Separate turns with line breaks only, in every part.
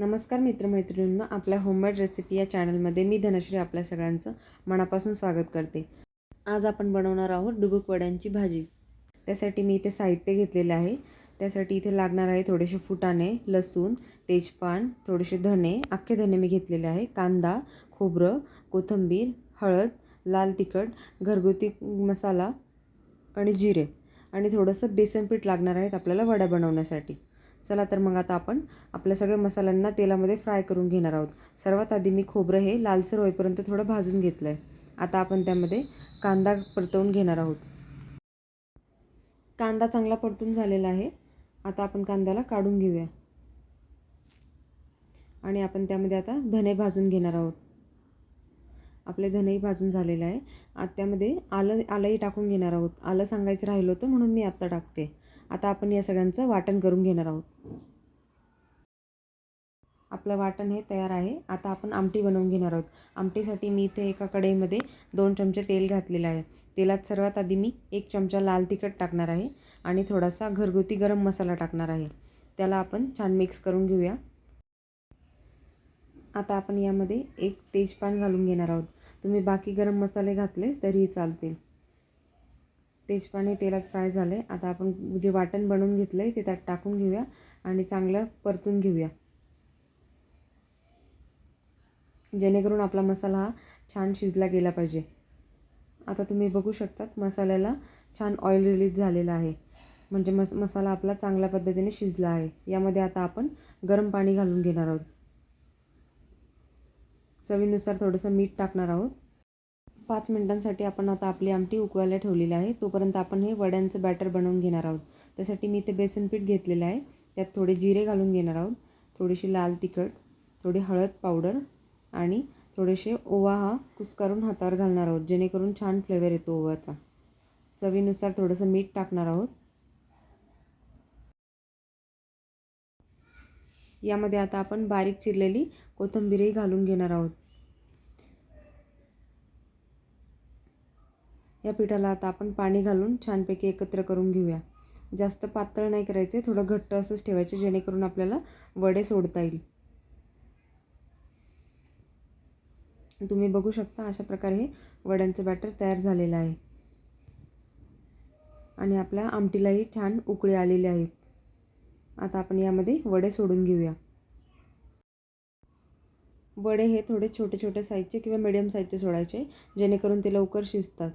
नमस्कार मित्रमैत्रिणींनो आपल्या homemade recipe या चॅनलमध्ये मी धनश्री आपल्या सगळ्यांचं मनापासून स्वागत करते. आज आपण बनवणार आहोत डुबुक वड्यांची भाजी. त्यासाठी मी इथे साहित्य घेतलेले आहे. त्यासाठी इथे लागणार आहे थोडेसे फुटाणे लसूण तेजपान थोडेसे धणे. अख्खे धणे मी घेतलेले आहे. कांदा खोबरं कोथिंबीर हळद लाल तिखट घरगुती मसाला आणि जिरे. आणि थोडंसं बेसन पीठ लागणार आहेत आपल्याला वड्या बनवण्यासाठी. चला तर मग आता आपण आपल्या सगळ्या मसाल्यांना तेलामध्ये फ्राय करून घेणार आहोत. सर्वात आधी मी खोबरं हे लालसर होईपर्यंत थोडं भाजून घेतलं आहे आता आपण त्यामध्ये कांदा परतवून घेणार आहोत. कांदा चांगला परतून झालेला आहे. आता आपण कांद्याला काढून घेऊया. आणि आपण त्यामध्ये आता धने भाजून घेणार आहोत. आपले धनेही भाजून झालेलं आहे. आता त्यामध्ये आलं आलंही टाकून घेणार आहोत. आलं सांगायचं राहिलं होतं म्हणून मी आत्ता टाकते. आता आपण या सगळ्यांचं वाटण करून घेणार आहोत. आपलं वाटण हे तयार आहे. आता आपण आमटी बनवून घेणार आहोत. आमटीसाठी मी इथे एका कढईमध्ये दोन चमचे तेल घातलेलं आहे. तेलात सर्वात आधी मी एक चमचा लाल तिखट टाकणार आहे आणि थोडासा घरगुती गरम मसाला टाकणार आहे. त्याला आपण छान मिक्स करून घेऊया. आता आपण यामध्ये एक तेजपान घालून घेणार आहोत. तुम्ही बाकी गरम मसाले घातले तरीही चालतील. तेजपाने तेलात फ्राय झाले आता आपण जे वाटण बनवून घेतलं आहे ते त्यात टाकून घेऊया आणि चांगलं परतून घेऊया. जेणेकरून आपला मसाला हा छान शिजला गेला पाहिजे. आता तुम्ही बघू शकतात मसाल्याला छान ऑइल रिलीज झालेला आहे. म्हणजे मस मसाला आपला चांगल्या पद्धतीने शिजला आहे. यामध्ये आता आपण गरम पाणी घालून घेणार आहोत. चवीनुसार थोडंसं मीठ टाकणार आहोत. पाच मिनटांसाठी आपण आता आपली आमटी उकवायला ठेवलेली आहे. तोपर्यंत आपण हे वड्यांचं बॅटर बनवून घेणार आहोत. त्यासाठी मी इथे बेसन पीठ घेतलेलं आहे. त्यात थोडे जिरे घालून घेणार आहोत. थोडीशी लाल तिखट थोडी हळद पावडर आणि थोडेसे ओवा हा कुस्करून हातावर घालणार आहोत जेणेकरून छान फ्लेवर येतो ओवाचा चवीनुसार थोडंसं मीठ टाकणार आहोत. यामध्ये आता आपण बारीक चिरलेली कोथिंबीरही घालून घेणार आहोत. या पिठाला आता आपण पाणी घालून छानपैकी एकत्र करून घेऊया. जास्त पातळ नाही करायचे थोडं घट्ट असंच ठेवायचे जेणेकरून आपल्याला वडे सोडता येईल. तुम्ही बघू शकता अशा प्रकारे हे वड्यांचं बॅटर तयार झालेलं आहे. आणि आपल्या आमटीलाही छान उकळी आलेली आहे. आता आपण यामध्ये वडे सोडून घेऊया. वडे हे थोडे छोटे छोटे साईजचे किंवा मिडियम साईजचे सोडायचे जेणेकरून ते लवकर शिजतात.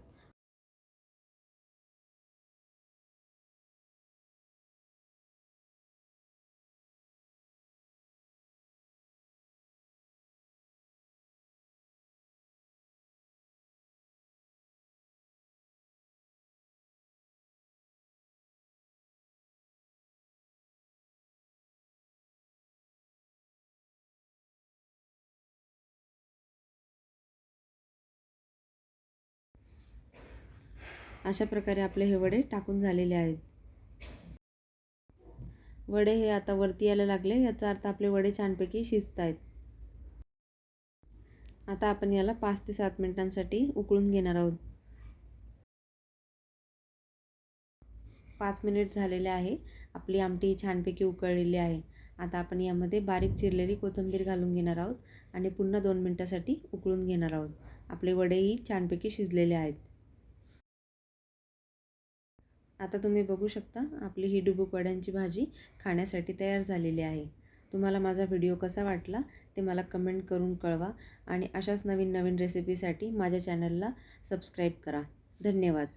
अशा प्रकारे आपले हे वडे टाकून झालेले आहेत. वडे हे आता वरती यायला लागले. याचा अर्थ आपले वडे छानपैकी शिजत आहेत आता आपण याला पाच ते सात मिनिटांसाठी उकळून घेणार आहोत. पाच मिनिट झालेले आहे. आपली आमटी छानपैकी उकळलेली आहे. आता आपण यामध्ये बारीक चिरलेली कोथिंबीर घालून घेणार आहोत आणि पुन्हा दोन मिनटासाठी उकळून घेणार आहोत. आपले वडेही छानपैकी शिजलेले आहेत. आता तुम्ही बघू शकता आपली ही डुबुकवड्यांची भाजी खाण्यासाठी तयार झालेली आहे. तुम्हाला माझा व्हिडिओ कसा वाटला ते मला कमेंट करून कळवा आणि अशाच नवीन नवीन रेसिपीसाठी माझ्या चॅनलला सबस्क्राईब करा. धन्यवाद.